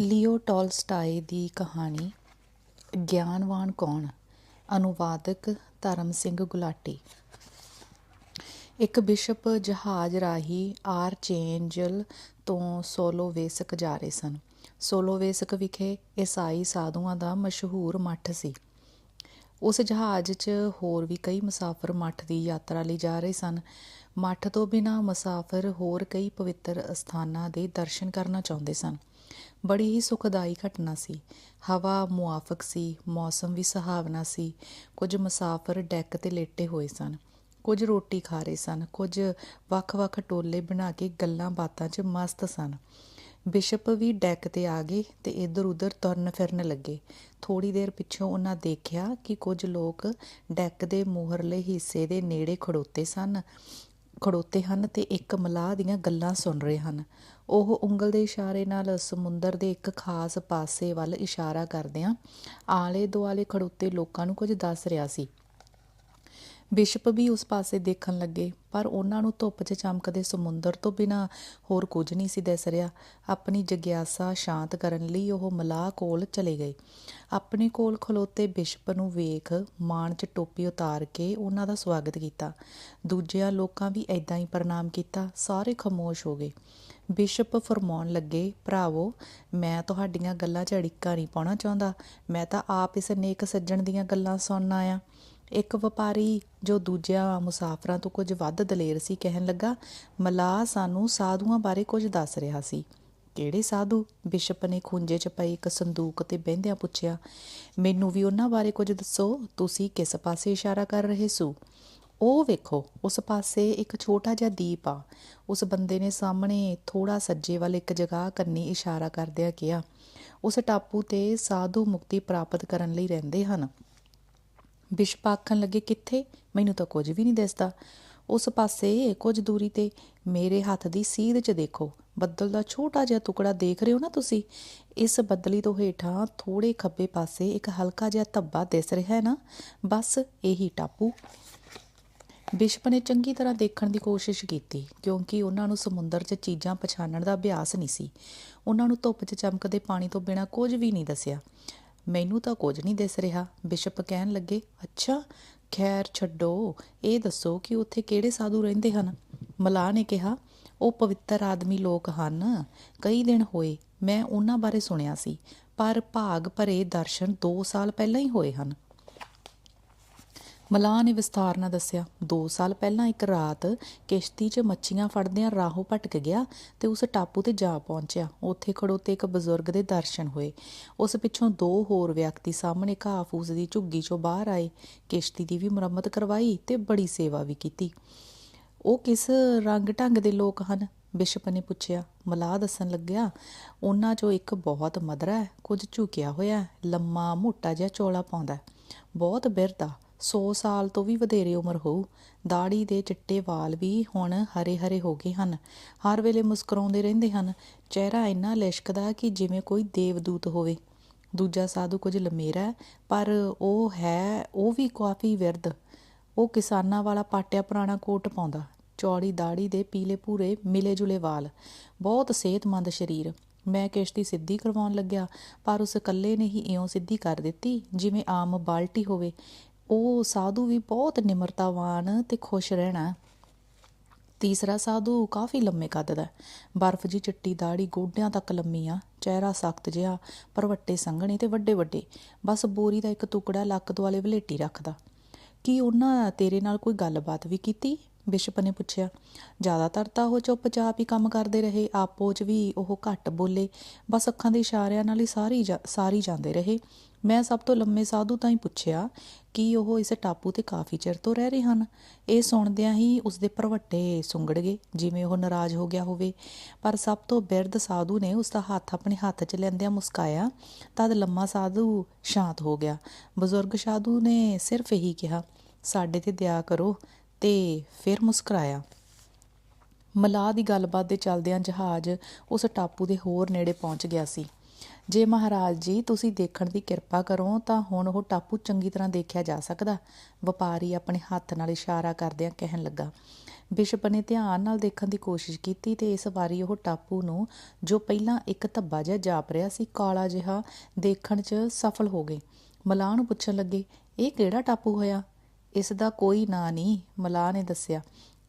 ਲੀਓ ਟੋਲਸਟਾਏ ਦੀ ਕਹਾਣੀ, ਗਿਆਨਵਾਨ ਕੌਣ? ਅਨੁਵਾਦਕ ਧਰਮ ਸਿੰਘ ਗੁਲਾਟੀ। ਇੱਕ ਬਿਸ਼ਪ ਜਹਾਜ਼ ਰਾਹੀਂ ਆਰਚੇਂਜਲ ਤੋਂ ਸੋਲੋਵੇਸਕ ਜਾ ਰਹੇ ਸਨ। ਸੋਲੋਵੇਸਕ ਵਿਖੇ ਈਸਾਈ ਸਾਧੂਆਂ ਦਾ ਮਸ਼ਹੂਰ ਮੱਠ ਸੀ। ਉਸ ਜਹਾਜ਼ 'ਚ ਹੋਰ ਵੀ ਕਈ ਮੁਸਾਫਰ ਮੱਠ ਦੀ ਯਾਤਰਾ ਲਈ ਜਾ ਰਹੇ ਸਨ। ਮੱਠ ਤੋਂ ਬਿਨਾਂ ਮੁਸਾਫਰ ਹੋਰ ਕਈ ਪਵਿੱਤਰ ਅਸਥਾਨਾਂ ਦੇ ਦਰਸ਼ਨ ਕਰਨਾ ਚਾਹੁੰਦੇ ਸਨ। ਬੜੀ ਹੀ ਸੁਖਦਾਈ ਘਟਨਾ ਸੀ। ਹਵਾ ਮੁਆਫਕ ਸੀ, ਮੌਸਮ ਵੀ ਸੁਹਾਵਣਾ ਸੀ। ਕੁਝ ਮੁਸਾਫਰ ਡੈਕ ਤੇ ਲੇਟੇ ਹੋਏ ਸਨ। ਕੁਝ ਰੋਟੀ ਖਾ ਰਹੇ ਸਨ। ਕੁਝ ਵੱਖ-ਵੱਖ ਟੋਲੇ ਬਣਾ ਕੇ ਗੱਲਾਂ ਬਾਤਾਂ 'ਚ ਮਸਤ ਸਨ। ਬਿਸ਼ਪ ਵੀ ਡੈਕ ਤੇ ਆ ਗਏ ਤੇ ਇੱਧਰ ਉੱਧਰ ਤੁਰਨ ਫਿਰਨ ਲੱਗੇ। ਥੋੜੀ ਦੇਰ ਪਿੱਛੋਂ ਉਹਨਾਂ ਦੇਖਿਆ ਕਿ ਕੁਝ ਲੋਕ ਡੈਕ ਦੇ ਮੋਹਰਲੇ ਹਿੱਸੇ ਦੇ ਨੇੜੇ ਖੜੋਤੇ ਸਨ, ਖੜੋਤੇ ਹਨ ਤੇ ਇੱਕ ਮਲਾਹ ਦੀਆਂ ਗੱਲਾਂ ਸੁਣ ਰਹੇ ਹਨ। ਉਹ ਉਂਗਲ ਦੇ ਇਸ਼ਾਰੇ ਨਾਲ ਸਮੁੰਦਰ ਦੇ ਇੱਕ ਖਾਸ ਪਾਸੇ ਵੱਲ ਇਸ਼ਾਰਾ ਕਰਦਿਆਂ ਆਲੇ ਦੁਆਲੇ ਖੜੋਤੇ ਲੋਕਾਂ ਨੂੰ ਕੁਝ ਦੱਸ ਰਿਹਾ ਸੀ। ਬਿਸ਼ਪ ਵੀ ਉਸ ਪਾਸੇ ਦੇਖਣ ਲੱਗੇ, ਪਰ ਉਹਨਾਂ ਨੂੰ ਧੁੱਪ 'ਚ ਚਮਕਦੇ ਸਮੁੰਦਰ ਤੋਂ ਬਿਨਾ ਹੋਰ ਕੁਝ ਨਹੀਂ ਸੀ ਦਿਸ ਰਿਹਾ। ਆਪਣੀ ਜਗਿਆਸਾ ਸ਼ਾਂਤ ਕਰਨ ਲਈ ਉਹ ਮਲਾਹ ਕੋਲ ਚਲੇ ਗਏ। ਆਪਣੇ ਕੋਲ ਖਲੋਤੇ ਬਿਸ਼ਪ ਨੂੰ ਵੇਖ ਮਾਣ 'ਚ ਟੋਪੀ ਉਤਾਰ ਕੇ ਉਹਨਾਂ ਦਾ ਸਵਾਗਤ ਕੀਤਾ। ਦੂਜਿਆਂ ਲੋਕਾਂ ਵੀ ਐਦਾਂ ਹੀ ਪ੍ਰਣਾਮ ਕੀਤਾ, ਸਾਰੇ ਖਮੋਸ਼ ਹੋ ਗਏ। ਬਿਸ਼ਪ ਫਰਮਾਉਣ ਲੱਗੇ, ਭਰਾਵੋ, ਮੈਂ ਤੁਹਾਡੀਆਂ ਗੱਲਾਂ 'ਚ ਅੜਿੱਕਾ ਨਹੀਂ ਪਾਉਣਾ ਚਾਹੁੰਦਾ। ਮੈਂ ਤਾਂ ਆਪ ਇਸ ਨੇਕ ਸੱਜਣ ਦੀਆਂ ਗੱਲਾਂ ਸੁਣਨਾ ਆ ਇੱਕ ਵਪਾਰੀ ਜੋ ਦੂਜਿਆਂ ਮੁਸਾਫਰਾਂ ਤੋਂ ਕੁਝ ਵੱਧ ਦਲੇਰ ਸੀ ਕਹਿਣ ਲੱਗਾ ਮਲਾਹ ਸਾਨੂੰ ਸਾਧੂਆਂ ਬਾਰੇ ਕੁਝ ਦੱਸ ਰਿਹਾ ਸੀ। ਕਿਹੜੇ ਸਾਧੂ? ਬਿਸ਼ਪ ਨੇ ਖੁੰਝੇ 'ਚ ਪਈ ਇੱਕ ਸੰਦੂਕ ਤੇ ਬਹਿੰਦਿਆਂ ਪੁੱਛਿਆ, ਮੈਨੂੰ ਵੀ ਉਹਨਾਂ ਬਾਰੇ ਕੁਝ ਦੱਸੋ? ਤੁਸੀਂ ਕਿਸ ਪਾਸੇ ਇਸ਼ਾਰਾ ਕਰ ਰਹੇ ਸੋ? ਉਹ ਵੇਖੋ, ਉਸ ਪਾਸੇ ਇੱਕ ਛੋਟਾ ਜਿਹਾ ਦੀਪ ਆ। ਉਸ ਬੰਦੇ ਨੇ ਸਾਹਮਣੇ ਥੋੜਾ ਸੱਜੇ ਵੱਲ ਇੱਕ ਜਗ੍ਹਾ ਕੰਨੀ ਇਸ਼ਾਰਾ ਕਰਦਿਆਂ ਕਿਹਾ, ਉਸ ਟਾਪੂ ਤੇ ਸਾਧੂ ਮੁਕਤੀ ਪ੍ਰਾਪਤ ਕਰਨ ਲਈ ਰਹਿੰਦੇ ਹਨ। ਬਿਸ਼ਪ ਆਖਣ ਲੱਗੇ, ਕਿੱਥੇ? ਮੈਨੂੰ ਤਾਂ ਕੁਝ ਵੀ ਨਹੀਂ ਦਿਸਦਾ। ਉਸ ਪਾਸੇ ਕੁਝ ਦੂਰੀ ਤੇ ਮੇਰੇ ਹੱਥ ਦੀ ਸੀਧ 'ਚ ਦੇਖੋ। ਬੱਦਲ ਦਾ ਛੋਟਾ ਜਿਹਾ ਟੁਕੜਾ ਦੇਖ ਰਹੇ ਹੋ ਨਾ ਤੁਸੀਂ? ਇਸ ਬੱਦਲੀ ਤੋਂ ਹੇਠਾਂ ਥੋੜੇ ਖੱਬੇ ਪਾਸੇ ਇੱਕ ਹਲਕਾ ਜਿਹਾ ਧੱਬਾ ਦਿਸ ਰਿਹਾ ਹੈ ਨਾ? ਬਸ, ਇਹੀ ਟਾਪੂ। ਬਿਸ਼ਪ ਨੇ ਚੰਗੀ ਤਰ੍ਹਾਂ ਦੇਖਣ ਦੀ ਕੋਸ਼ਿਸ਼ ਕੀਤੀ, ਕਿਉਂਕਿ ਉਹਨਾਂ ਨੂੰ ਸਮੁੰਦਰ 'ਚ ਚੀਜ਼ਾਂ ਪਛਾਣਨ ਦਾ ਅਭਿਆਸ ਨਹੀਂ ਸੀ। ਉਹਨਾਂ ਨੂੰ ਧੁੱਪ 'ਚ ਚਮਕਦੇ ਪਾਣੀ ਤੋਂ ਬਿਨਾਂ ਕੁਝ ਵੀ ਨਹੀਂ ਦੱਸਿਆ। ਮੈਨੂੰ ਤਾਂ ਕੁਝ ਨਹੀਂ ਦਿਸ ਰਿਹਾ, ਬਿਸ਼ਪ ਕਹਿਣ ਲੱਗੇ। ਅੱਛਾ, ਖੈਰ ਛੱਡੋ, ਇਹ ਦੱਸੋ ਕਿ ਉੱਥੇ ਕਿਹੜੇ ਸਾਧੂ ਰਹਿੰਦੇ ਹਨ? ਮਲਾਹ ਨੇ ਕਿਹਾ, ਉਹ ਪਵਿੱਤਰ ਆਦਮੀ ਲੋਕ ਹਨ। ਕਈ ਦਿਨ ਹੋਏ, ਮੈਂ ਉਹਨਾਂ ਬਾਰੇ ਸੁਣਿਆ ਸੀ, ਪਰ ਭਾਗ ਭਰੇ ਦਰਸ਼ਨ 2 ਸਾਲ ਪਹਿਲਾਂ ਹੀ ਹੋਏ ਹਨ। ਮਲਾਹ ਨੇ ਵਿਸਥਾਰ ਨਾਲ ਦੱਸਿਆ 2 ਸਾਲ ਪਹਿਲਾਂ ਇੱਕ ਰਾਤ ਕਿਸ਼ਤੀ 'ਚ ਮੱਛੀਆਂ ਫੜਦਿਆਂ ਰਾਹੋਂ ਭਟਕ ਗਿਆ ਤੇ ਉਸ ਟਾਪੂ ਤੇ ਜਾ ਪਹੁੰਚਿਆ। ਉੱਥੇ ਖੜੋਤੇ ਇੱਕ ਬਜ਼ੁਰਗ ਦੇ ਦਰਸ਼ਨ ਹੋਏ। ਉਸ ਪਿੱਛੋਂ ਦੋ ਹੋਰ ਵਿਅਕਤੀ ਸਾਹਮਣੇ ਘਾਹ ਫੂਸ ਦੀ ਝੁੱਗੀ 'ਚੋਂ ਬਾਹਰ ਆਏ। ਕਿਸ਼ਤੀ ਦੀ ਵੀ ਮੁਰੰਮਤ ਕਰਵਾਈ ਤੇ ਬੜੀ ਸੇਵਾ ਵੀ ਕੀਤੀ। ਉਹ ਕਿਸ ਰੰਗ ਢੰਗ ਦੇ ਲੋਕ ਹਨ? ਬਿਸ਼ਪ ਨੇ ਪੁੱਛਿਆ। ਮਲਾਹ ਦੱਸਣ ਲੱਗਿਆ, ਉਹਨਾਂ 'ਚੋਂ ਇੱਕ ਬਹੁਤ ਮਦਰਾ ਹੈ, ਕੁਝ ਝੁਕਿਆ ਹੋਇਆ ਲੰਮਾ ਮੋਟਾ ਜਿਹਾ ਚੋਲਾ ਪਾਉਂਦਾ ਬਹੁਤ ਬਿਰਦਾ 100 ਸਾਲ ਤੋਂ ਵੀ ਵਧੇਰੇ ਉਮਰ ਹੋਊ। ਦਾੜੀ ਦੇ ਚਿੱਟੇ ਵਾਲ ਵੀ ਹੁਣ ਹਰੇ-ਹਰੇ ਹੋ ਗਏ ਹਨ। ਹਰ ਵੇਲੇ ਮੁਸਕਰਾਉਂਦੇ ਰਹਿੰਦੇ ਹਨ। ਚਿਹਰਾ ਇੰਨਾ ਲਿਸ਼ਕਦਾ ਕਿ ਜਿਵੇਂ ਕੋਈ ਦੇਵਦੂਤ ਹੋਵੇ। ਦੂਜਾ ਸਾਧੂ ਕੁਝ ਲਮੇਰਾ ਪਰ ਉਹ ਹੈ, ਉਹ ਵੀ ਕਾਫੀ ਵਿਰਧ। ਉਹ ਕਿਸਾਨਾਂ ਵਾਲਾ ਪਾਟਿਆ ਪੁਰਾਣਾ ਕੋਟ ਪਾਉਂਦਾ। ਚੌੜੀ ਦਾੜੀ ਦੇ ਪੀਲੇ ਪੂਰੇ ਮਿਲੇ ਜੁਲੇ ਵਾਲ। ਬਹੁਤ ਸਿਹਤਮੰਦ ਸਰੀਰ। ਮੈਂ ਕਿਸ਼ਤੀ ਸਿੱਧੀ ਕਰਵਾਉਣ ਲੱਗਿਆ, ਪਰ ਉਸ ਇਕੱਲੇ ਨੇ ਹੀ ਇਉਂ ਸਿੱਧੀ ਕਰ ਦਿੱਤੀ, ਜਿਵੇਂ ਆਮ ਬਾਲਟੀ ਹੋਵੇ। ਉਹ ਸਾਧੂ ਵੀ ਬਹੁਤ ਨਿਮਰਤਾਵਾਨ ਤੇ ਖੁਸ਼ ਰਹਿਣਾ ਤੀਸਰਾ ਸਾਧੂ ਕਾਫੀ ਲੰਮੇ ਕੱਦ ਦਾ ਬਰਫ਼ ਜੀ ਚਿੱਟੀ ਦਾੜੀ ਗੋਡਿਆਂ ਤੱਕ ਲੰਮੀ ਆ। ਚਿਹਰਾ ਸਖਤ ਜਿਹਾ, ਪਰਵੱਟੇ ਸੰਘਣੇ ਤੇ ਵੱਡੇ ਵੱਡੇ। ਬਸ ਬੋਰੀ ਦਾ ਇੱਕ ਟੁਕੜਾ ਲੱਕ ਦੁਆਲੇ ਵਲੇਟੀ ਰੱਖਦਾ। ਕੀ ਉਹਨਾਂ ਤੇਰੇ ਨਾਲ ਕੋਈ ਗੱਲਬਾਤ ਵੀ ਕੀਤੀ? ਬਿਸ਼ਪ ਨੇ ਪੁੱਛਿਆ ਜ਼ਿਆਦਾਤਰ ਤਾਂ ਉਹ ਚੁੱਪਚਾਪ ਹੀ ਕੰਮ ਕਰਦੇ ਰਹੇ, ਆਪੋ 'ਚ ਵੀ ਉਹ ਘੱਟ ਬੋਲੇ, ਬਸ ਅੱਖਾਂ ਦੇ ਇਸ਼ਾਰਿਆਂ ਨਾਲ ਹੀ ਸਾਰੀ ਸਾਰੀ ਜਾਂਦੇ ਰਹੇ। ਮੈਂ ਸਭ ਤੋਂ ਲੰਮੇ ਸਾਧੂ ਤਾਂ ਹੀ ਪੁੱਛਿਆ ਕਿ ਉਹ ਇਸ ਟਾਪੂ ਤੇ ਕਾਫੀ ਚਿਰ ਤੋਂ ਰਹਿ ਰਹੇ ਹਨ। ਇਹ ਸੁਣਦਿਆਂ ਹੀ ਉਸਦੇ ਪਰਵੱਟੇ ਸੁੰਗੜ ਗਏ, ਜਿਵੇਂ ਉਹ ਨਾਰਾਜ਼ ਹੋ ਗਿਆ ਹੋਵੇ। ਪਰ ਸਭ ਤੋਂ ਬਿਰਧ ਸਾਧੂ ਨੇ ਉਸ ਦਾ ਹੱਥ ਆਪਣੇ ਹੱਥ 'ਚ ਲੈਂਦਿਆਂ ਮੁਸਕਾਇਆ, ਤਦ ਲੰਮਾ ਸਾਧੂ ਸ਼ਾਂਤ ਹੋ ਗਿਆ। ਬਜ਼ੁਰਗ ਸਾਧੂ ਨੇ ਸਿਰਫ ਇਹੀ ਕਿਹਾ, ਸਾਡੇ ਤੇ ਦਇਆ ਕਰੋ ਤੇ ਫਿਰ ਮੁਸਕਰਾਇਆ। ਮਲਾਹ ਦੀ ਗੱਲਬਾਤ ਦੇ ਚੱਲਦਿਆਂ ਜਹਾਜ਼ ਉਸ ਟਾਪੂ ਦੇ ਹੋਰ ਨੇੜੇ ਪਹੁੰਚ ਗਿਆ ਸੀ। ਜੇ ਮਹਾਰਾਜ ਜੀ, ਤੁਸੀਂ ਦੇਖਣ ਦੀ ਕਿਰਪਾ ਕਰੋ, ਤਾਂ ਹੁਣ ਉਹ ਟਾਪੂ ਚੰਗੀ ਤਰ੍ਹਾਂ ਦੇਖਿਆ ਜਾ ਸਕਦਾ, ਵਪਾਰੀ ਆਪਣੇ ਹੱਥ ਨਾਲ ਇਸ਼ਾਰਾ ਕਰਦਿਆਂ ਕਹਿਣ ਲੱਗਾ। ਬਿਸ਼ਪ ਨੇ ਧਿਆਨ ਨਾਲ ਦੇਖਣ ਦੀ ਕੋਸ਼ਿਸ਼ ਕੀਤੀ ਤੇ ਇਸ ਵਾਰੀ ਉਹ ਟਾਪੂ ਨੂੰ, ਜੋ ਪਹਿਲਾਂ ਇੱਕ ਧੱਬਾ ਜਿਹਾ ਜਾਪ ਰਿਹਾ ਸੀ, ਕਾਲਾ ਜਿਹਾ ਦੇਖਣ 'ਚ ਸਫਲ ਹੋ ਗਏ। ਮਲਾਹ ਨੂੰ ਪੁੱਛਣ ਲੱਗੇ, ਇਹ ਕਿਹੜਾ ਟਾਪੂ ਹੋਇਆ? ਇਸ ਦਾ ਕੋਈ ਨਾਂ ਨਹੀਂ, ਮਲਾਹ ਨੇ ਦੱਸਿਆ।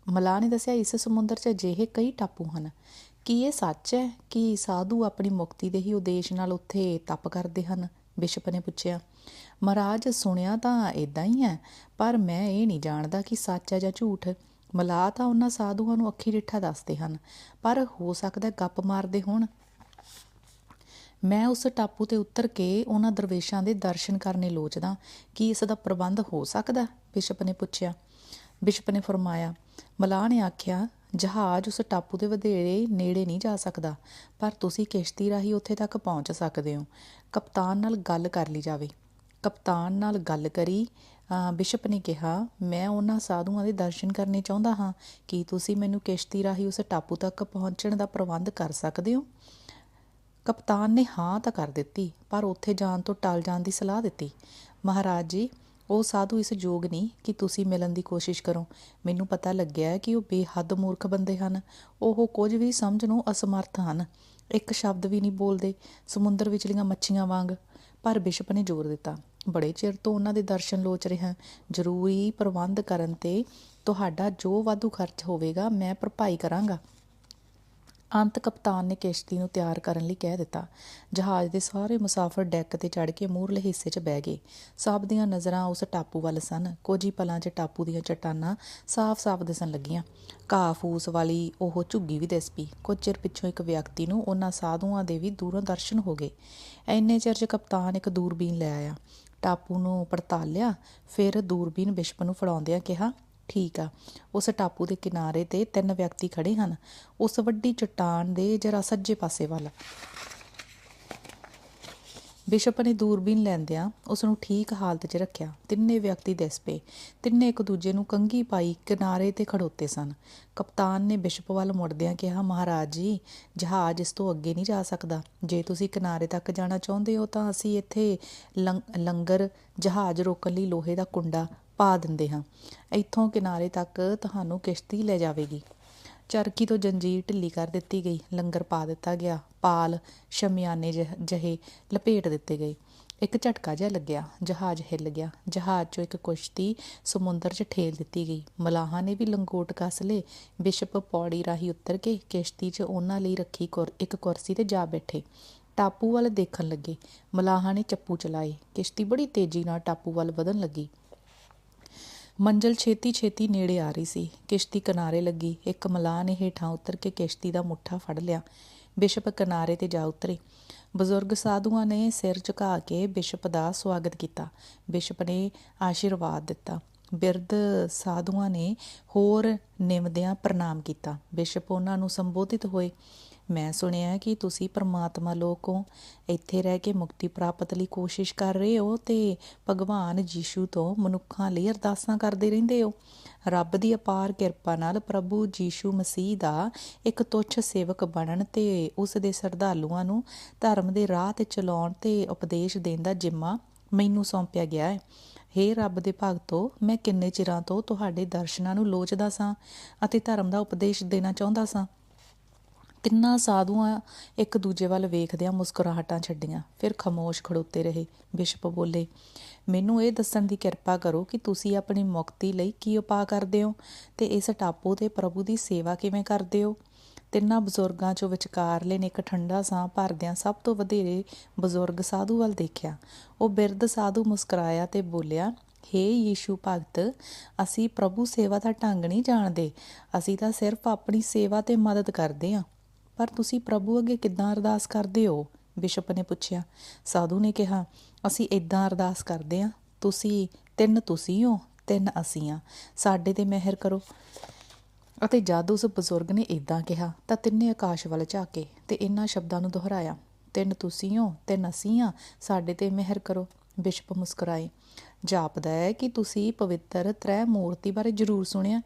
ਮਲਾਹ ਨੇ ਦੱਸਿਆ, ਇਸ ਸਮੁੰਦਰ 'ਚ ਅਜਿਹੇ ਕਈ ਟਾਪੂ ਹਨ। ਕੀ ਇਹ ਸੱਚ ਹੈ ਕਿ ਸਾਧੂ ਆਪਣੀ ਮੁਕਤੀ ਦੇ ਹੀ ਉਦੇਸ਼ ਨਾਲ ਉੱਥੇ ਤਪ ਕਰਦੇ ਹਨ? ਬਿਸ਼ਪ ਨੇ ਪੁੱਛਿਆ। ਮਹਾਰਾਜ, ਸੁਣਿਆ ਤਾਂ ਇਦਾਂ ਹੀ ਹੈ, ਪਰ ਮੈਂ ਇਹ ਨਹੀਂ ਜਾਣਦਾ ਕਿ ਸੱਚ ਹੈ ਜਾਂ ਝੂਠ। ਮਲਾਹ ਤਾਂ ਉਹਨਾਂ ਸਾਧੂਆਂ ਨੂੰ ਅੱਖੀ ਡਿੱਠਾ ਦੱਸਦੇ ਹਨ, ਪਰ ਹੋ ਸਕਦਾ ਗੱਪ ਮਾਰਦੇ ਹੋਣ। ਮੈਂ ਉਸ ਟਾਪੂ ਤੇ ਉਤਰ ਕੇ ਉਹਨਾਂ ਦਰਵੇਸ਼ਾਂ ਦੇ ਦਰਸ਼ਨ ਕਰਨੇ ਲੋਚਦਾ, ਕੀ ਇਸ ਦਾ ਪ੍ਰਬੰਧ ਹੋ ਸਕਦਾ? ਬਿਸ਼ਪ ਨੇ ਪੁੱਛਿਆ। ਬਿਸ਼ਪ ਨੇ ਫਰਮਾਇਆ ਮਲਾਹ ਨੇ ਆਖਿਆ, ਜਹਾਜ਼ ਉਸ ਟਾਪੂ ਦੇ ਵਧੇਰੇ ਨੇੜੇ ਨਹੀਂ ਜਾ ਸਕਦਾ, ਪਰ ਤੁਸੀਂ ਕਿਸ਼ਤੀ ਰਾਹੀਂ ਉੱਥੇ ਤੱਕ ਪਹੁੰਚ ਸਕਦੇ ਹੋ। ਕਪਤਾਨ ਨਾਲ ਗੱਲ ਕਰ ਲਈ ਜਾਵੇ। ਕਪਤਾਨ ਨਾਲ ਗੱਲ ਕਰੀ ਬਿਸ਼ਪ ਨੇ ਕਿਹਾ, ਮੈਂ ਉਹਨਾਂ ਸਾਧੂਆਂ ਦੇ ਦਰਸ਼ਨ ਕਰਨੇ ਚਾਹੁੰਦਾ ਹਾਂ, ਕੀ ਤੁਸੀਂ ਮੈਨੂੰ ਕਿਸ਼ਤੀ ਰਾਹੀਂ ਉਸ ਟਾਪੂ ਤੱਕ ਪਹੁੰਚਣ ਦਾ ਪ੍ਰਬੰਧ ਕਰ ਸਕਦੇ ਹੋ? ਕਪਤਾਨ ਨੇ ਹਾਂ ਤਾਂ ਕਰ ਦਿੱਤੀ, ਪਰ ਉੱਥੇ ਜਾਣ ਤੋਂ ਟਲ ਜਾਣ ਦੀ ਸਲਾਹ ਦਿੱਤੀ। ਮਹਾਰਾਜ ਜੀ, ਉਹ ਸਾਧੂ ਇਸ ਯੋਗ ਨਹੀਂ ਕਿ ਤੁਸੀਂ ਮਿਲਣ ਦੀ ਕੋਸ਼ਿਸ਼ ਕਰੋ। ਮੈਨੂੰ ਪਤਾ ਲੱਗਿਆ ਕਿ ਉਹ ਬੇਹੱਦ ਮੂਰਖ ਬੰਦੇ ਹਨ। ਉਹ ਕੁਝ ਵੀ ਸਮਝ ਨੂੰ ਅਸਮਰਥ ਹਨ। ਇੱਕ ਸ਼ਬਦ ਵੀ ਨਹੀਂ ਬੋਲਦੇ, ਸਮੁੰਦਰ ਵਿਚਲੀਆਂ ਮੱਛੀਆਂ ਵਾਂਗ। ਪਰ ਬਿਸ਼ਪ ਨੇ ਜ਼ੋਰ ਦਿੱਤਾ। ਬੜੇ ਚਿਰ ਤੋਂ ਉਹਨਾਂ ਦੇ ਦਰਸ਼ਨ ਲੋਚ ਰਿਹਾ ਜ਼ਰੂਰੀ ਪ੍ਰਬੰਧ ਕਰਨ ਤੇ ਤੁਹਾਡਾ ਜੋ ਵਾਧੂ ਖਰਚ ਹੋਵੇਗਾ, ਮੈਂ ਭਰਪਾਈ ਕਰਾਂਗਾ। ਅੰਤ ਕਪਤਾਨ ਨੇ ਕਿਸ਼ਤੀ ਨੂੰ ਤਿਆਰ ਕਰਨ ਲਈ ਕਹਿ ਦਿੱਤਾ। ਜਹਾਜ਼ ਦੇ ਸਾਰੇ ਮੁਸਾਫਰ ਡੈਕ ਤੇ ਚੜ੍ਹ ਕੇ ਮੂਹਰਲੇ ਹਿੱਸੇ 'ਚ ਬਹਿ ਗਏ। ਸਭ ਦੀਆਂ ਨਜ਼ਰਾਂ ਉਸ ਟਾਪੂ ਵੱਲ ਸਨ। ਕੁਝ ਹੀ ਪਲਾਂ 'ਚ ਟਾਪੂ ਦੀਆਂ ਚਟਾਨਾਂ ਸਾਫ਼-ਸਾਫ਼ ਦਿਸਣ ਲੱਗੀਆਂ। ਘਾਹ ਫੂਸ ਵਾਲੀ ਉਹ ਝੁੱਗੀ ਵੀ ਦਿਸ ਪਈ। ਕੁਝ ਚਿਰ ਪਿੱਛੋਂ ਇੱਕ ਵਿਅਕਤੀ ਨੂੰ ਉਹਨਾਂ ਸਾਧੂਆਂ ਦੇ ਵੀ ਦੂਰੋਂ ਦਰਸ਼ਨ ਹੋ ਗਏ। ਐਨੇ ਚਿਰ 'ਚ ਕਪਤਾਨ ਇੱਕ ਦੂਰਬੀਨ ਲੈ ਆਇਆ। ਟਾਪੂ ਨੂੰ ਪੜਤਾਲਿਆ ਫਿਰ ਦੂਰਬੀਨ ਬਿਸ਼ਪ ਨੂੰ ਫੜਾਉਂਦਿਆਂ ਕਿਹਾ ਠੀਕ ਆ। ਉਸ ਟਾਪੂ ਦੇ ਕਿਨਾਰੇ ਤੇ ਤਿੰਨ ਵਿਅਕਤੀ ਖੜੇ ਹਨ। ਉਸ ਵੱਡੀ ਚਟਾਨ ਦੇ ਜਰਾ ਸੱਜੇ ਪਾਸੇ ਵੱਲ। ਬਿਸ਼ਪ ਨੇ ਦੂਰਬੀਨ ਲੈਂਦਿਆਂ ਉਸ ਨੂੰ ਠੀਕ ਹਾਲਤ 'ਚ ਰੱਖਿਆ। ਤਿੰਨੇ ਵਿਅਕਤੀ ਦਿਸ ਪਏ। ਤਿੰਨੇ ਇੱਕ ਦੂਜੇ ਨੂੰ ਕੰਗੀ ਪਾਈ ਕਿਨਾਰੇ ਤੇ ਖੜੋਤੇ ਸਨ। ਕਪਤਾਨ ਨੇ ਬਿਸ਼ਪ ਵੱਲ ਮੁੜਦਿਆਂ ਕਿਹਾ, ਮਹਾਰਾਜ ਜੀ, ਜਹਾਜ਼ ਇਸ ਤੋਂ ਅੱਗੇ ਨਹੀਂ ਜਾ ਸਕਦਾ। ਜੇ ਤੁਸੀਂ ਕਿਨਾਰੇ ਤੱਕ ਜਾਣਾ ਚਾਹੁੰਦੇ ਹੋ ਤਾਂ ਅਸੀਂ ਇੱਥੇ ਲੰਗ- ਲੰਗਰ, ਜਹਾਜ਼ ਰੋਕਣ ਲਈ ਲੋਹੇ ਦਾ ਕੁੰਡਾ ਪਾ ਦਿੰਦੇ ਹਾਂ। ਇੱਥੋਂ ਕਿਨਾਰੇ ਤੱਕ ਤੁਹਾਨੂੰ ਕਿਸ਼ਤੀ ਲੈ ਜਾਵੇਗੀ। ਚਰਖੀ ਤੋਂ ਜੰਜੀਰ ਢਿੱਲੀ ਕਰ ਦਿੱਤੀ ਗਈ, ਲੰਗਰ ਪਾ ਦਿੱਤਾ ਗਿਆ, ਪਾਲ, ਸ਼ਮਿਆਨੇ ਜਿਹੇ- ਜਿਹੇ ਲਪੇਟ ਦਿੱਤੇ ਗਏ। ਇੱਕ ਝਟਕਾ ਜਿਹਾ ਲੱਗਿਆ, ਜਹਾਜ਼ ਹਿੱਲ ਗਿਆ। ਜਹਾਜ਼ 'ਚੋਂ ਇੱਕ ਕੁਸ਼ਤੀ ਸਮੁੰਦਰ 'ਚ ਠੇਲ ਦਿੱਤੀ ਗਈ। ਮਲਾਹਾਂ ਨੇ ਵੀ ਲੰਗੋਟ ਕੱਸ ਲਏ। ਬਿਸ਼ਪ ਪੌੜੀ ਰਾਹੀਂ ਉੱਤਰ ਕੇ ਕਿਸ਼ਤੀ 'ਚ ਉਹਨਾਂ ਲਈ ਰੱਖੀ ਕੁਰ- ਇੱਕ ਕੁਰਸੀ ਤੇ ਜਾ ਬੈਠੇ। ਟਾਪੂ ਵੱਲ ਦੇਖਣ ਲੱਗੇ। ਮਲਾਹਾਂ ਨੇ ਚੱਪੂ ਚਲਾਏ। ਕਿਸ਼ਤੀ ਬੜੀ ਤੇਜ਼ੀ ਨਾਲ ਟਾਪੂ ਵੱਲ ਵਧਣ ਲੱਗੀ। ਮੰਜ਼ਲ ਛੇਤੀ ਛੇਤੀ ਨੇੜੇ ਆ ਰਹੀ ਸੀ। ਕਿਸ਼ਤੀ ਕਿਨਾਰੇ ਲੱਗੀ। ਇੱਕ ਮਲਾਹ ਨੇ ਹੇਠਾਂ ਉਤਰ ਕੇ ਕਿਸ਼ਤੀ ਦਾ ਮੁੱਠਾ ਫੜ ਲਿਆ। ਬਿਸ਼ਪ ਕਿਨਾਰੇ ਤੇ ਜਾ ਉਤਰੇ। ਬਜ਼ੁਰਗ ਸਾਧੂਆਂ ਨੇ ਸਿਰ ਝੁਕਾ ਕੇ ਬਿਸ਼ਪ ਦਾ ਸਵਾਗਤ ਕੀਤਾ। ਬਿਸ਼ਪ ਨੇ ਆਸ਼ੀਰਵਾਦ ਦਿੱਤਾ। ਬਿਰਧ ਸਾਧੂਆਂ ਨੇ ਹੋਰ ਨਿਮਦਿਆਂ ਪ੍ਰਣਾਮ ਕੀਤਾ। ਬਿਸ਼ਪ ਉਹਨਾਂ ਨੂੰ ਸੰਬੋਧਿਤ ਹੋਏ। ਮੈਂ ਸੁਣਿਆ ਕਿ ਤੁਸੀਂ ਪਰਮਾਤਮਾ ਲੋਕ ਹੋ ਇੱਥੇ ਰਹਿ ਕੇ ਮੁਕਤੀ ਪ੍ਰਾਪਤ ਲਈ ਕੋਸ਼ਿਸ਼ ਕਰ ਰਹੇ ਹੋ ਤੇ ਭਗਵਾਨ ਯੀਸ਼ੂ ਤੋਂ ਮਨੁੱਖਾਂ ਲਈ ਅਰਦਾਸਾਂ ਕਰਦੇ ਰਹਿੰਦੇ ਹੋ। ਰੱਬ ਦੀ ਅਪਾਰ ਕਿਰਪਾ ਨਾਲ ਪ੍ਰਭੂ ਯੀਸ਼ੂ ਮਸੀਹ ਦਾ ਇੱਕ ਤੁੱਛ ਸੇਵਕ ਬਣਨ ਤੇ ਉਸ ਦੇ ਸ਼ਰਧਾਲੂਆਂ ਨੂੰ ਧਰਮ ਦੇ ਰਾਹ ਤੇ ਚਲਾਉਣ ਤੇ ਉਪਦੇਸ਼ ਦੇਣ ਦਾ ਜਿੰਮਾ ਮੈਨੂੰ ਸੌਂਪਿਆ ਗਿਆ ਹੈ। ਹੇ ਰੱਬ ਦੇ ਭਗਤੋ, ਮੈਂ ਕਿੰਨੇ ਚਿਰਾਂ ਤੋਂ ਤੁਹਾਡੇ ਦਰਸ਼ਨਾਂ ਨੂੰ ਲੋਚਦਾ ਸਾਂ ਅਤੇ ਧਰਮ ਦਾ ਉਪਦੇਸ਼ ਦੇਣਾ ਚਾਹੁੰਦਾ ਸਾਂ। ਤਿੰਨਾਂ ਸਾਧੂਆਂ ਇੱਕ ਦੂਜੇ ਵੱਲ ਵੇਖਦਿਆਂ ਮੁਸਕਰਾਹਟਾਂ ਛੱਡੀਆਂ। ਫਿਰ ਖਾਮੋਸ਼ ਖੜੋਤੇ ਰਹੇ। ਬਿਸ਼ਪ ਬੋਲੇ, ਮੈਨੂੰ ਇਹ ਦੱਸਣ ਦੀ ਕਿਰਪਾ ਕਰੋ ਕਿ ਤੁਸੀਂ ਆਪਣੀ ਮੁਕਤੀ ਲਈ ਕੀ ਉਪਾਅ ਕਰਦੇ ਹੋ ਤੇ ਇਸ ਟਾਪੂ ਤੇ ਪ੍ਰਭੂ ਦੀ ਸੇਵਾ ਕਿਵੇਂ ਕਰਦੇ ਹੋ? ਤਿੰਨਾਂ ਬਜ਼ੁਰਗਾਂ ਚੋਂ ਵਿਚਕਾਰਲੇ ਨੇ ਇੱਕ ਠੰਡਾ ਸਾਹ ਭਰਦਿਆਂ ਸਭ ਤੋਂ ਵਧੇਰੇ ਬਜ਼ੁਰਗ ਸਾਧੂ ਵੱਲ ਦੇਖਿਆ। ਉਹ ਬਿਰਧ ਸਾਧੂ ਮੁਸਕਰਾਇਆ ਤੇ ਬੋਲਿਆ, ਹੇ ਯੀਸ਼ੂ ਭਗਤ, ਅਸੀਂ ਪ੍ਰਭੂ ਸੇਵਾ ਦਾ ਢੰਗ ਨਹੀਂ ਜਾਣਦੇ। ਅਸੀਂ ਤਾਂ ਸਿਰਫ ਆਪਣੀ ਸੇਵਾ ਤੇ ਮਦਦ ਕਰਦੇ ਹਾਂ। ਪਰ ਤੁਸੀਂ ਪ੍ਰਭੂ ਅੱਗੇ ਕਿੱਦਾਂ ਅਰਦਾਸ ਕਰਦੇ ਹੋ? ਬਿਸ਼ਪ ਨੇ ਪੁੱਛਿਆ, ਸਾਧੂ ਨੇ ਕਿਹਾ, ਅਸੀਂ ਇਦਾਂ ਅਰਦਾਸ ਕਰਦੇ ਹਾਂ, ਤੁਸੀਂ ਤਿੰਨ ਤੁਸੀਂ ਹੋ, ਤਿੰਨ ਅਸੀਂ ਆ ਸਾਡੇ ਤੇ ਮਿਹਰ ਕਰੋ। ਅਤੇ ਜਦ ਉਸ ਬਜ਼ੁਰਗ ਨੇ ਇਦਾਂ ਕਿਹਾ, ਤਾਂ ਤਿੰਨੇ ਆਕਾਸ਼ ਵੱਲ ਝਾਕੇ ਤੇ ਇਹਨਾਂ ਸ਼ਬਦਾਂ ਨੂੰ ਦੁਹਰਾਇਆ, ਤਿੰਨ ਤੁਸੀਂ ਹੋ, ਤਿੰਨ ਅਸੀਂ ਆ ਸਾਡੇ ਤੇ ਮਿਹਰ ਕਰੋ। ਬਿਸ਼ਪ ਮੁਸਕਰਾਏ, ਜਾਪਦਾ ਹੈ ਕਿ ਤੁਸੀਂ ਪਵਿੱਤਰ ਤ੍ਰੈ ਮੂਰਤੀ ਬਾਰੇ ਜ਼ਰੂਰ ਸੁਣਿਆ,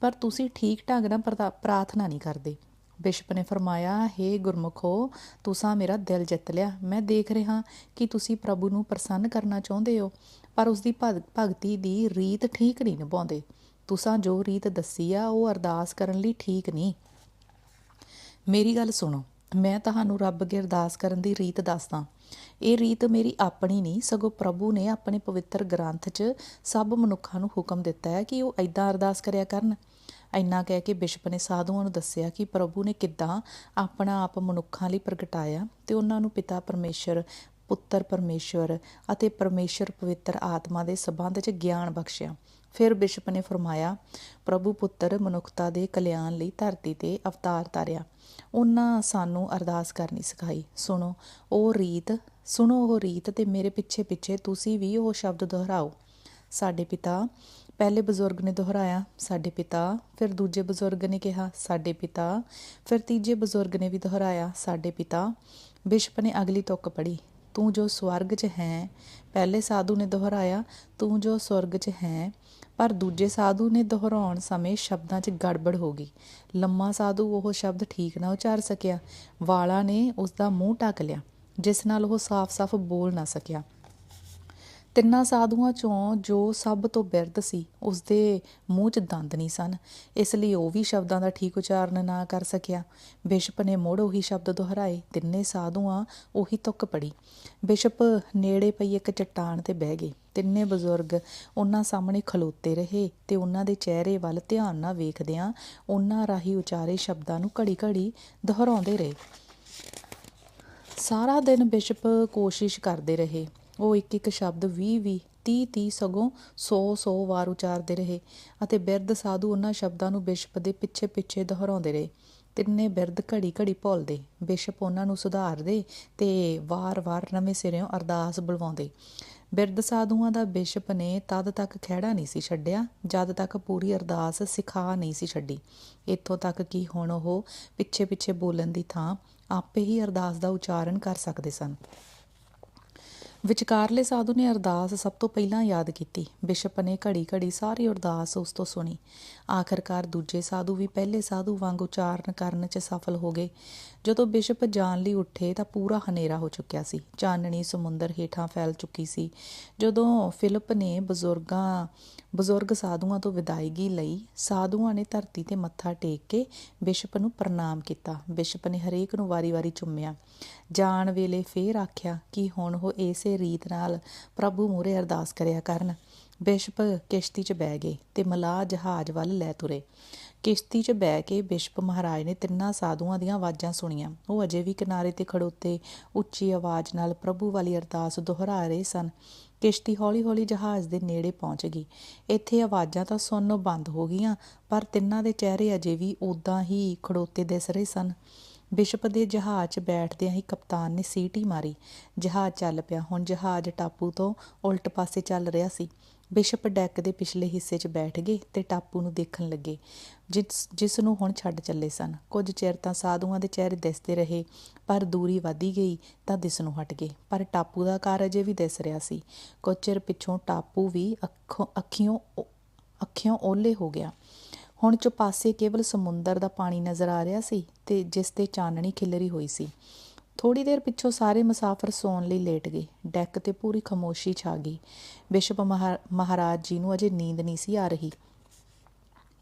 ਪਰ ਤੁਸੀਂ ਠੀਕ ਢੰਗ ਨਾਲ ਪ੍ਰਤਾ- ਪ੍ਰਾਰਥਨਾ ਨਹੀਂ ਕਰਦੇ। ਬਿਸ਼ਪ ਨੇ ਫਰਮਾਇਆ हे ਗੁਰਮੁਖੋ, ਤੁਸੀਂ ਮੇਰਾ ਦਿਲ ਜਿੱਤ ਲਿਆ। ਮੈਂ ਦੇਖ ਰਿਹਾ ਕਿ ਤੁਸੀਂ ਪ੍ਰਭੂ ਨੂੰ ਪ੍ਰਸੰਨ ਕਰਨਾ ਚਾਹੁੰਦੇ ਹੋ, ਪਰ ਉਸ ਦੀ ਭਗ- ਭਗਤੀ ਦੀ ਰੀਤ ਠੀਕ ਨਹੀਂ ਨਿਭਾਉਂਦੇ। ਤੁਸਾਂ ਜੋ ਰੀਤ ਦੱਸੀ ਆ, ਉਹ ਅਰਦਾਸ ਕਰਨ ਲਈ ਠੀਕ ਨਹੀਂ। ਮੇਰੀ ਗੱਲ ਸੁਣੋ, ਮੈਂ ਤੁਹਾਨੂੰ ਰੱਬ ਅੱਗੇ ਅਰਦਾਸ ਕਰਨ ਦੀ ਰੀਤ ਦੱਸਦਾ। ਇਹ ਰੀਤ ਮੇਰੀ ਆਪਣੀ ਨਹੀਂ, ਸਗੋਂ ਪ੍ਰਭੂ ਨੇ ਆਪਣੇ ਪਵਿੱਤਰ ਗ੍ਰੰਥ 'ਚ ਸਭ ਮਨੁੱਖਾਂ ਨੂੰ ਹੁਕਮ ਦਿੱਤਾ ਹੈ ਕਿ ਉਹ ਐਦਾਂ ਅਰਦਾਸ ਕਰਿਆ ਕਰਨ। ਇੰਨਾ ਕਹਿ ਕੇ ਬਿਸ਼ਪ ਨੇ ਸਾਧੂਆਂ ਨੂੰ ਦੱਸਿਆ ਕਿ ਪ੍ਰਭੂ ਨੇ ਕਿੱਦਾਂ ਆਪਣਾ ਆਪ ਮਨੁੱਖਾਂ ਲਈ ਪ੍ਰਗਟਾਇਆ ਤੇ ਉਹਨਾਂ ਨੂੰ ਪਿਤਾ ਪਰਮੇਸ਼ਰ, ਪੁੱਤਰ ਪਰਮੇਸ਼ਵਰ ਅਤੇ ਪਰਮੇਸ਼ਰ ਪਵਿੱਤਰ ਆਤਮਾ ਦੇ ਸਬੰਧ 'ਚ ਗਿਆਨ ਬਖਸ਼ਿਆ। ਫਿਰ ਬਿਸ਼ਪ ਨੇ ਫਰਮਾਇਆ, ਪ੍ਰਭੂ ਪੁੱਤਰ, ਮਨੁੱਖਤਾ ਦੇ ਕਲਿਆਣ ਲਈ ਧਰਤੀ ਤੇ ਅਵਤਾਰ ਤਾਰਿਆ। ਉਹਨਾਂ ਸਾਨੂੰ ਅਰਦਾਸ ਕਰਨੀ ਸਿਖਾਈ। ਸੁਣੋ, ਉਹ ਰੀਤ, ਸੁਣੋ ਉਹ ਰੀਤ ਤੇ ਮੇਰੇ ਪਿੱਛੇ ਪਿੱਛੇ ਤੁਸੀਂ ਵੀ ਉਹ ਸ਼ਬਦ ਦੁਹਰਾਓ। ਸਾਡੇ ਪਿਤਾ ਪਹਿਲੇ ਬਜ਼ੁਰਗ ਨੇ ਦੁਹਰਾਇਆ, ਸਾਡੇ ਪਿਤਾ। ਫਿਰ ਦੂਜੇ ਬਜ਼ੁਰਗ ਨੇ ਕਿਹਾ, ਸਾਡੇ ਪਿਤਾ। ਫਿਰ ਤੀਜੇ ਬਜ਼ੁਰਗ ਨੇ ਵੀ ਦੁਹਰਾਇਆ, ਸਾਡੇ ਪਿਤਾ। ਬਿਸ਼ਪ ਨੇ ਅਗਲੀ ਤੁਕ ਪੜੀ ਤੂੰ ਜੋ ਸਵਰਗ 'ਚ ਹੈ, ਪਹਿਲੇ ਸਾਧੂ ਨੇ ਦੁਹਰਾਇਆ, ਤੂੰ ਜੋ ਸਵਰਗ 'ਚ ਹੈ, ਪਰ ਦੂਜੇ ਸਾਧੂ ਨੇ ਦੁਹਰਾਉਣ ਸਮੇਂ ਸ਼ਬਦਾਂ 'ਚ ਗੜਬੜ ਹੋ ਗਈ। ਲੰਮਾ ਸਾਧੂ ਉਹ ਸ਼ਬਦ ਠੀਕ ਨਾ ਉਚਾਰ ਸਕਿਆ। ਵਾਲਾ ਨੇ ਉਸ ਦਾ ਮੂੰਹ ਢੱਕ ਲਿਆ, ਜਿਸ ਨਾਲ ਉਹ ਸਾਫ਼-ਸਾਫ਼ ਬੋਲ ਨਾ ਸਕਿਆ। ਤਿੰਨਾਂ ਸਾਧੂਆਂ ਚੋਂ ਜੋ ਸਭ ਤੋਂ ਬਿਰਧ ਸੀ ਉਸ ਦੇ ਮੂੰਹ 'ਚ ਦੰਦ ਨਹੀਂ ਸਨ। ਇਸ ਲਈ ਉਹ ਵੀ ਸ਼ਬਦਾਂ ਦਾ ਠੀਕ ਉਚਾਰਨ ਨਾ ਕਰ ਸਕਿਆ। ਬਿਸ਼ਪ ਨੇ ਮੁੜ ਉਹੀ ਸ਼ਬਦ ਦੁਹਰਾਏ, ਤਿੰਨੇ ਸਾਧੂਆਂ ਉਹੀ ਤੁੱਕ ਪੜੀ। ਬਿਸ਼ਪ ਨੇੜੇ ਪਈ ਇੱਕ ਚਟਾਨ ਤੇ ਬਹਿ ਗਏ। ਤਿੰਨੇ ਬਜ਼ੁਰਗ ਉਹਨਾਂ ਸਾਹਮਣੇ ਖਲੋਤੇ ਰਹੇ ਤੇ ਉਹਨਾਂ ਦੇ ਚਿਹਰੇ ਵੱਲ ਧਿਆਨ ਨਾਲ ਵੇਖਦਿਆਂ ਉਹਨਾਂ ਰਾਹੀਂ ਉਚਾਰੇ ਸ਼ਬਦਾਂ ਨੂੰ ਘੜੀ-ਘੜੀ ਦੁਹਰਾਉਂਦੇ ਰਹੇ। ਸਾਰਾ ਦਿਨ ਬਿਸ਼ਪ ਕੋਸ਼ਿਸ਼ ਕਰਦੇ ਰਹੇ। ਉਹ ਇੱਕ ਇੱਕ ਸ਼ਬਦ 20 20 30 30 ਸਗੋਂ 100 100 ਵਾਰ ਉਚਾਰਦੇ ਰਹੇ ਅਤੇ ਬਿਰਧ ਸਾਧੂ ਉਹਨਾਂ ਸ਼ਬਦਾਂ ਨੂੰ ਬਿਸ਼ਪ ਦੇ ਪਿੱਛੇ ਪਿੱਛੇ ਦੁਹਰਾਉਂਦੇ ਰਹੇ। ਤਿੰਨੇ ਬਿਰਧ ਘੜੀ ਘੜੀ ਭੁੱਲਦੇ, ਬਿਸ਼ਪ ਉਹਨਾਂ ਨੂੰ ਸੁਧਾਰਦੇ ਤੇ ਵਾਰ-ਵਾਰ ਨਵੇਂ ਸਿਰਿਓਂ ਅਰਦਾਸ ਬੁਲਵਾਉਂਦੇ। ਬਿਰਧ ਸਾਧੂਆਂ ਦਾ ਬਿਸ਼ਪ ਨੇ ਤਦ ਤੱਕ ਖਿਹੜਾ ਨਹੀਂ ਸੀ ਛੱਡਿਆ, ਜਦ ਤੱਕ ਪੂਰੀ ਅਰਦਾਸ ਸਿਖਾ ਨਹੀਂ ਸੀ ਛੱਡੀ। ਇੱਥੋਂ ਤੱਕ ਕਿ ਹੁਣ ਉਹ ਪਿੱਛੇ ਪਿੱਛੇ ਬੋਲਣ ਦੀ ਥਾਂ ਆਪੇ ਹੀ ਅਰਦਾਸ ਦਾ ਉਚਾਰਨ ਕਰ ਸਕਦੇ ਸਨ। ਵਿਚਕਾਰਲੇ ਸਾਧੂ ਨੇ ਅਰਦਾਸ ਸਭ ਤੋਂ ਪਹਿਲਾਂ ਯਾਦ ਕੀਤੀ। ਬਿਸ਼ਪ ਨੇ ਘੜੀ-ਘੜੀ ਸਾਰੀ ਅਰਦਾਸ ਉਸ ਤੋਂ ਸੁਣੀ। ਆਖਰਕਾਰ ਦੂਜੇ ਸਾਧੂ ਵੀ ਪਹਿਲੇ ਸਾਧੂ ਵਾਂਗ ਉਚਾਰਨ ਕਰਨ 'ਚ ਸਫਲ ਹੋ ਗਏ। ਜਦੋਂ ਬਿਸ਼ਪ ਜਾਣ ਲਈ ਉੱਠੇ ਤਾਂ ਪੂਰਾ ਹਨੇਰਾ ਹੋ ਚੁੱਕਿਆ ਸੀ। ਚਾਨਣੀ ਸਮੁੰਦਰ ਹੇਠਾਂ ਫੈਲ ਚੁੱਕੀ ਸੀ। ਜਦੋਂ ਫਿਲਿਪ ਨੇ ਬਜ਼ੁਰਗਾਂ ਬਜ਼ੁਰਗ ਸਾਧੂਆਂ ਤੋਂ ਵਿਦਾਇਗੀ ਲਈ ਸਾਧੂਆਂ ਨੇ ਧਰਤੀ ਤੇ ਮੱਥਾ ਟੇਕ ਕੇ ਬਿਸ਼ਪ ਨੂੰ ਪ੍ਰਣਾਮ ਕੀਤਾ। ਬਿਸ਼ਪ ਨੇ ਹਰੇਕ ਨੂੰ ਵਾਰੀ-ਵਾਰੀ ਚੁੰਮਿਆ। ਜਾਣ ਵੇਲੇ ਫੇਰ ਆਖਿਆ ਕਿ ਹੁਣ ਉਹ ਇਸੇ ਰੀਤ ਨਾਲ ਪ੍ਰਭੂ ਮੂਰੇ ਅਰਦਾਸ ਕਰਿਆ ਕਰਨ। ਬਿਸ਼ਪ ਕਿਸ਼ਤੀ 'ਚ ਬਹਿ ਗਏ ਤੇ ਮਲਾਹ ਜਹਾਜ਼ ਵੱਲ ਲੈ ਤੁਰੇ। ਕਿਸ਼ਤੀ 'ਚ ਬਹਿ ਕੇ ਬਿਸ਼ਪ ਮਹਾਰਾਜ ਨੇ ਤਿੰਨਾਂ ਸਾਧੂਆਂ ਦੀਆਂ ਆਵਾਜ਼ਾਂ ਸੁਣੀਆਂ। ਉਹ ਅਜੇ ਵੀ ਕਿਨਾਰੇ ਤੇ ਖੜੋਤੇ ਉੱਚੀ ਆਵਾਜ਼ ਨਾਲ ਪ੍ਰਭੂ ਵਾਲੀ ਅਰਦਾਸ ਦੁਹਰਾ ਰਹੇ ਸਨ। ਕਿਸ਼ਤੀ ਹੌਲੀ-ਹੌਲੀ ਜਹਾਜ਼ ਦੇ ਨੇੜੇ ਪਹੁੰਚ ਗਈ। ਇੱਥੇ ਆਵਾਜ਼ਾਂ ਤਾਂ ਸੁਣਨੋਂ ਬੰਦ ਹੋ ਗਈਆਂ, ਪਰ ਤਿੰਨਾਂ ਦੇ ਚਿਹਰੇ ਅਜੇ ਵੀ ਉਦਾਂ ਹੀ ਖੜੋਤੇ ਦਿਸ ਰਹੇ ਸਨ। ਬਿਸ਼ਪ ਦੇ ਜਹਾਜ਼ 'ਚ ਬੈਠਦਿਆਂ ਹੀ ਕਪਤਾਨ ਨੇ ਸੀਟੀ ਮਾਰੀ। ਜਹਾਜ਼ ਚੱਲ ਪਿਆ। ਹੁਣ ਜਹਾਜ਼ ਟਾਪੂ ਤੋਂ ਉਲਟ ਪਾਸੇ ਚੱਲ ਰਿਹਾ ਸੀ। ਬਿਸ਼ਪ ਡੈਕ ਦੇ ਪਿਛਲੇ ਹਿੱਸੇ 'ਚ ਬੈਠ ਗਏ ਤੇ ਟਾਪੂ ਨੂੰ ਦੇਖਣ ਲੱਗੇ, ਜਿਸ ਜਿਸ ਨੂੰ ਹੁਣ ਛੱਡ ਚੱਲੇ ਸਨ। ਕੁਝ ਚਿਰ ਤਾਂ ਸਾਧੂਆਂ ਦੇ ਚਿਹਰੇ ਦਿਸਦੇ ਰਹੇ, ਪਰ ਦੂਰੀ ਵਧੀ ਗਈ ਤਾਂ ਦਿਸ ਨੂੰ ਹਟ ਗਏ। ਪਰ ਟਾਪੂ ਦਾ ਆਕਾਰ ਅਜੇ ਵੀ ਦਿਸ ਰਿਹਾ ਸੀ। ਕੁਝ ਚਿਰ ਪਿੱਛੋਂ ਟਾਪੂ ਵੀ ਅੱਖੋਂ ਅੱਖੀਆਂ ਅੱਖੀਆਂ ਓਲੇ ਹੋ ਗਿਆ। ਹੁਣ ਚੁਪਾਸੇ ਕੇਵਲ ਸਮੁੰਦਰ ਦਾ ਪਾਣੀ ਨਜ਼ਰ ਆ ਰਿਹਾ ਸੀ ਤੇ ਜਿਸ ਤੇ ਚਾਨਣੀ ਖਿਲਰੀ ਹੋਈ ਸੀ। ਥੋੜੀ ਦੇਰ ਪਿੱਛੋਂ ਸਾਰੇ ਮੁਸਾਫਰ ਸੌਣ ਲਈ ਲੇਟ ਗਏ। ਡੈਕ ਤੇ ਪੂਰੀ ਖਮੋਸ਼ੀ ਛਾ ਗਈ। ਬਿਸ਼ਪ ਮਹਾਰਾਜ ਜੀ ਨੂੰ ਅਜੇ ਨੀਂਦ ਨਹੀਂ ਸੀ ਆ ਰਹੀ।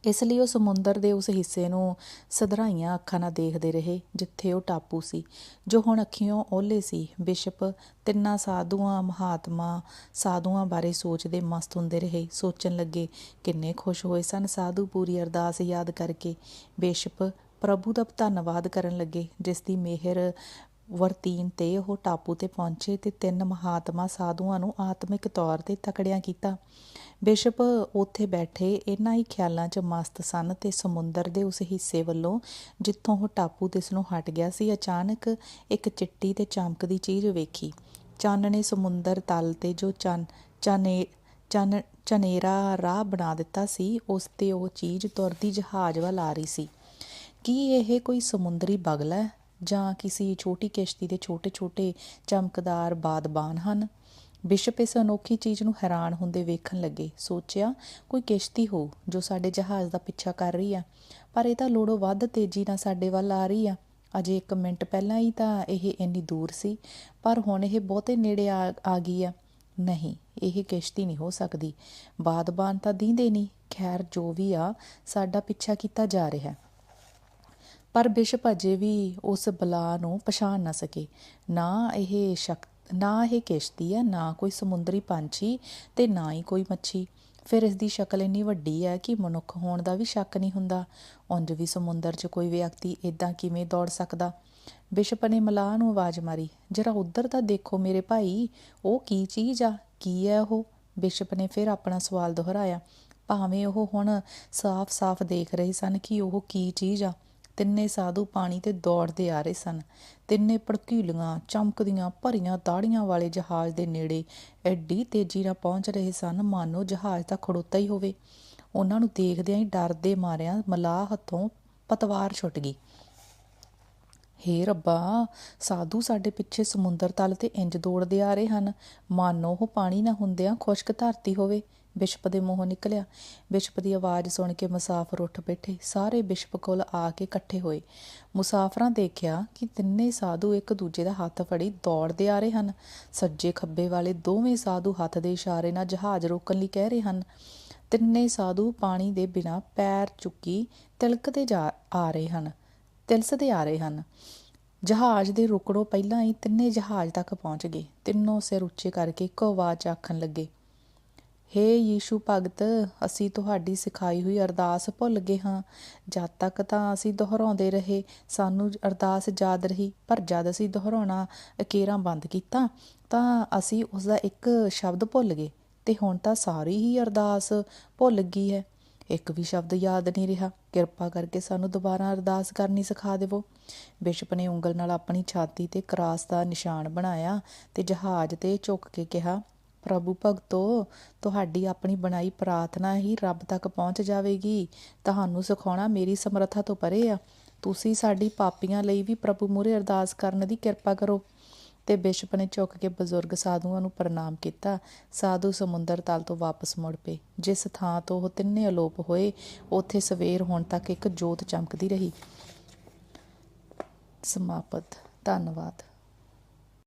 ਇਸ ਲਈ ਉਹ ਸਮੁੰਦਰ ਦੇ ਉਸ ਹਿੱਸੇ ਨੂੰ ਸਧਰਾਈਆਂ ਅੱਖਾਂ ਨਾਲ ਦੇਖਦੇ ਰਹੇ, ਜਿੱਥੇ ਉਹ ਟਾਪੂ ਸੀ, ਜੋ ਹੁਣ ਅੱਖੀਓਂ ਓਹਲੇ ਸੀ। ਬਿਸ਼ਪ ਤਿੰਨਾਂ ਸਾਧੂਆਂ, ਮਹਾਤਮਾ ਸਾਧੂਆਂ ਬਾਰੇ ਸੋਚਦੇ ਮਸਤ ਹੁੰਦੇ ਰਹੇ। ਸੋਚਣ ਲੱਗੇ, ਕਿੰਨੇ ਖੁਸ਼ ਹੋਏ ਸਨ ਸਾਧੂ ਪੂਰੀ ਅਰਦਾਸ ਯਾਦ ਕਰਕੇ। ਬਿਸ਼ਪ ਪ੍ਰਭੂ ਦਾ ਧੰਨਵਾਦ ਕਰਨ ਲੱਗੇ, ਜਿਸ ਦੀ ਮਿਹਰ ਵਰਤੀਨ ਤੇ ਉਹ ਟਾਪੂ ਤੇ ਪਹੁੰਚੇ ਤੇ ਤਿੰਨ ਮਹਾਤਮਾ ਸਾਧੂਆਂ ਨੂੰ ਆਤਮਿਕ ਤੌਰ ਤੇ ਤਕੜਿਆਂ ਕੀਤਾ। ਬਿਸ਼ਪ ਉੱਥੇ ਬੈਠੇ, ਇਹਨਾਂ ਹੀ ਖਿਆਲਾਂ 'ਚ ਮਸਤ ਸਨ ਤੇ ਸਮੁੰਦਰ ਦੇ ਉਸ ਹਿੱਸੇ ਵੱਲੋਂ ਜਿੱਥੋਂ ਉਹ ਟਾਪੂ ਤਿਸ ਨੂੰ ਹਟ ਗਿਆ ਸੀ, ਅਚਾਨਕ ਇੱਕ ਚਿੱਟੀ ਤੇ ਚਮਕਦੀ ਚੀਜ਼ ਵੇਖੀ। ਚਾਨਣੇ ਸਮੁੰਦਰ ਤਲ ਤੇ ਜੋ ਚੰਨ, ਚਨੇ, ਚਨ, ਚਨੇਰਾ ਰਾਹ ਬਣਾ ਦਿੱਤਾ ਸੀ, ਉਸ ਤੇ ਉਹ ਚੀਜ਼ ਤੁਰਦੀ ਜਹਾਜ਼ ਵੱਲ ਆ ਰਹੀ ਸੀ। ਕੀ ਇਹ ਕੋਈ ਸਮੁੰਦਰੀ ਬਗਲ ਹੈ? ਜਾਂ ਕਿਸੇ ਛੋਟੀ ਕਿਸ਼ਤੀ ਦੇ ਛੋਟੇ-ਛੋਟੇ ਚਮਕਦਾਰ ਬਾਦਬਾਨ ਹਨ। ਬਿਸ਼ਪ ਇਸ ਅਨੋਖੀ ਚੀਜ਼ ਨੂੰ ਹੈਰਾਨ ਹੁੰਦੇ ਵੇਖਣ ਲੱਗੇ, ਸੋਚਿਆ, ਕੋਈ ਕਿਸ਼ਤੀ ਹੋ ਜੋ ਸਾਡੇ ਜਹਾਜ਼ ਦਾ ਪਿੱਛਾ ਕਰ ਰਹੀ ਆ, ਪਰ ਇਹ ਤਾਂ ਲੋੜੋਂ ਵੱਧ ਤੇਜ਼ੀ ਨਾਲ ਸਾਡੇ ਵੱਲ ਆ ਰਹੀ ਆ। ਅਜੇ 1 ਮਿੰਟ ਪਹਿਲਾਂ ਹੀ ਤਾਂ ਇਹ ਇੰਨੀ ਦੂਰ ਸੀ, ਪਰ ਹੁਣ ਇਹ ਬਹੁਤੇ ਨੇੜੇ ਆ ਗਈ ਆ। ਨਹੀਂ, ਇਹ ਕਿਸ਼ਤੀ ਨਹੀਂ ਹੋ ਸਕਦੀ। ਬਾਦਬਾਨ ਤਾਂ ਦੀਂਦੇ ਨਹੀਂ। ਖੈਰ, ਜੋ ਵੀ ਆ, ਸਾਡਾ ਪਿੱਛਾ ਕੀਤਾ ਜਾ ਰਿਹਾ। ਹੈ ਪਰ ਬਿਸ਼ਪ ਅਜੇ ਵੀ ਉਸ ਬਲਾ ਨੂੰ ਪਛਾਣ ਨਾ ਸਕੇ। ਨਾ ਇਹ ਸ਼ਕ, ਨਾ ਇਹ ਕਿਸ਼ਤੀ ਹੈ, ਨਾ ਕੋਈ ਸਮੁੰਦਰੀ ਪੰਛੀ ਤੇ ਨਾ ਹੀ ਕੋਈ ਮੱਛੀ। ਫਿਰ ਇਸ ਦੀ ਸ਼ਕਲ ਇੰਨੀ ਵੱਡੀ ਹੈ ਕਿ ਮਨੁੱਖ ਹੋਣ ਦਾ ਵੀ ਸ਼ੱਕ ਨਹੀਂ ਹੁੰਦਾ। ਉਂਝ ਵੀ ਸਮੁੰਦਰ 'ਚ ਕੋਈ ਵਿਅਕਤੀ ਇਦਾਂ ਕਿਵੇਂ ਦੌੜ ਸਕਦਾ? ਬਿਸ਼ਪ ਨੇ ਮਲਾਹ ਨੂੰ ਆਵਾਜ਼ ਮਾਰੀ, ਜਰਾ ਉੱਧਰ ਤਾਂ ਦੇਖੋ ਮੇਰੇ ਭਾਈ, ਉਹ ਕੀ ਚੀਜ਼ ਆ? ਕੀ ਹੈ ਉਹ? ਬਿਸ਼ਪ ਨੇ ਫਿਰ ਆਪਣਾ ਸਵਾਲ ਦੁਹਰਾਇਆ, ਭਾਵੇਂ ਉਹ ਹੁਣ ਸਾਫ਼-ਸਾਫ਼ ਦੇਖ ਰਹੇ ਸਨ ਕਿ ਉਹ ਕੀ ਚੀਜ਼ ਆ ਤਿੰਨੇ ਸਾਧੂ ਪਾਣੀ ਤੇ ਦੌੜਦੇ ਆ ਰਹੇ ਸਨ। ਤਿੰਨੇ ਭੜਕੀਲੀਆਂ, ਚਮਕਦੀਆਂ, ਭਰੀਆਂ ਦਾੜੀਆਂ ਵਾਲੇ ਜਹਾਜ਼ ਦੇ ਨੇੜੇ ਐਡੀ ਤੇਜ਼ੀ ਨਾਲ ਪਹੁੰਚ ਰਹੇ ਸਨ, ਮਾਨੋ ਜਹਾਜ਼ ਤਾਂ ਖੜੋਤਾ ਹੀ ਹੋਵੇ। ਉਹਨਾਂ ਨੂੰ ਦੇਖਦਿਆਂ ਹੀ ਡਰਦੇ ਮਾਰਿਆਂ ਮਲਾਹ ਹੱਥੋਂ ਪਤਵਾਰ ਛੁੱਟ ਗਈ। ਹੇ ਰੱਬਾ, ਸਾਧੂ ਸਾਡੇ ਪਿੱਛੇ ਸਮੁੰਦਰ ਤਲ ਤੇ ਇੰਜ ਦੌੜਦੇ ਆ ਰਹੇ ਹਨ। ਮਾਨੋ, ਉਹ ਪਾਣੀ ਨਾ ਹੁੰਦਿਆਂ ਖੁਸ਼ਕ ਧਰਤੀ ਹੋਵੇ। ਬਿਸ਼ਪ ਦੇ ਮੂੰਹੋਂ ਨਿਕਲਿਆ। ਬਿਸ਼ਪ ਦੀ ਆਵਾਜ਼ ਸੁਣ ਕੇ ਮੁਸਾਫਰ ਉੱਠ ਬੈਠੇ। ਸਾਰੇ ਬਿਸ਼ਪ ਕੋਲ ਆ ਕੇ ਇਕੱਠੇ ਹੋਏ। ਮੁਸਾਫਰਾਂ ਦੇਖਿਆ ਕਿ ਤਿੰਨੇ ਸਾਧੂ ਇੱਕ ਦੂਜੇ ਦਾ ਹੱਥ ਫੜੀ ਦੌੜਦੇ ਆ ਰਹੇ ਹਨ। ਸੱਜੇ ਖੱਬੇ ਵਾਲੇ ਦੋਵੇਂ ਸਾਧੂ ਹੱਥ ਦੇ ਇਸ਼ਾਰੇ ਨਾਲ ਜਹਾਜ਼ ਰੋਕਣ ਲਈ ਕਹਿ ਰਹੇ ਹਨ। ਤਿੰਨੇ ਸਾਧੂ ਪਾਣੀ ਦੇ ਬਿਨਾ ਪੈਰ ਚੁੱਕੀ ਤਿਲਕਦੇ ਜਾ ਆ ਰਹੇ ਹਨ। ਤਿਲਸਦੇ ਆ ਰਹੇ ਹਨ। ਜਹਾਜ਼ ਦੇ ਰੁਕੜੋਂ ਪਹਿਲਾਂ ਹੀ ਤਿੰਨੇ ਜਹਾਜ਼ ਤੱਕ ਪਹੁੰਚ ਗਏ। ਤਿੰਨੋਂ ਸਿਰ ਉੱਚੇ ਕਰਕੇ ਇੱਕੋ ਆਵਾਜ਼ ਆਖਣ ਲੱਗੇ ਹੇ ਯੀਸ਼ੂ ਭਗਤ, ਅਸੀਂ ਤੁਹਾਡੀ ਸਿਖਾਈ ਹੋਈ ਅਰਦਾਸ ਭੁੱਲ ਗਏ ਹਾਂ। ਜਦ ਤੱਕ ਤਾਂ ਅਸੀਂ ਦੁਹਰਾਉਂਦੇ ਰਹੇ, ਸਾਨੂੰ ਅਰਦਾਸ ਯਾਦ ਰਹੀ, ਪਰ ਜਦ ਅਸੀਂ ਦੁਹਰਾਉਣਾ ਅਕੇਰਾ ਬੰਦ ਕੀਤਾ, ਤਾਂ ਅਸੀਂ ਉਸ ਦਾ ਇੱਕ ਸ਼ਬਦ ਭੁੱਲ ਗਏ ਤੇ ਹੁਣ ਤਾਂ ਸਾਰੀ ਹੀ ਅਰਦਾਸ ਭੁੱਲ ਗਈ ਹੈ। ਇੱਕ ਵੀ ਸ਼ਬਦ ਯਾਦ ਨਹੀਂ ਰਿਹਾ। ਕਿਰਪਾ ਕਰਕੇ ਸਾਨੂੰ ਦੁਬਾਰਾ ਅਰਦਾਸ ਕਰਨੀ ਸਿਖਾ ਦੇਵੋ। ਬਿਸ਼ਪ ਨੇ ਉਂਗਲ ਨਾਲ ਆਪਣੀ ਛਾਤੀ ਤੇ ਕਰਾਸ ਦਾ ਨਿਸ਼ਾਨ ਬਣਾਇਆ ਤੇ ਜਹਾਜ਼ ਤੇ ਝੁੱਕ ਕੇ ਕਿਹਾ ਪ੍ਰਭੂ ਭਗਤੋ, ਤੁਹਾਡੀ ਆਪਣੀ ਬਣਾਈ ਪ੍ਰਾਰਥਨਾ ਹੀ ਰੱਬ ਤੱਕ ਪਹੁੰਚ ਜਾਵੇਗੀ। ਤੁਹਾਨੂੰ ਸਿਖਾਉਣਾ ਮੇਰੀ ਸਮਰੱਥਾ ਤੋਂ ਪਰੇ ਆ। ਤੁਸੀਂ ਸਾਡੀ ਪਾਪੀਆਂ ਲਈ ਵੀ ਪ੍ਰਭੂ ਮੂਹਰੇ ਅਰਦਾਸ ਕਰਨ ਦੀ ਕਿਰਪਾ ਕਰੋ। ਤੇ ਬਿਸ਼ਪ ਨੇ ਝੁੱਕ ਕੇ ਬਜ਼ੁਰਗ ਸਾਧੂਆਂ ਨੂੰ ਪ੍ਰਣਾਮ ਕੀਤਾ। ਸਾਧੂ ਸਮੁੰਦਰ ਤਲ ਤੋਂ ਵਾਪਸ ਮੁੜ ਪਏ। ਜਿਸ ਥਾਂ ਤੋਂ ਉਹ ਤਿੰਨੇ ਅਲੋਪ ਹੋਏ, ਉੱਥੇ ਸਵੇਰ ਹੋਣ ਤੱਕ ਇੱਕ ਜੋਤ ਚਮਕਦੀ ਰਹੀ। ਸਮਾਪਤ। ਧੰਨਵਾਦ।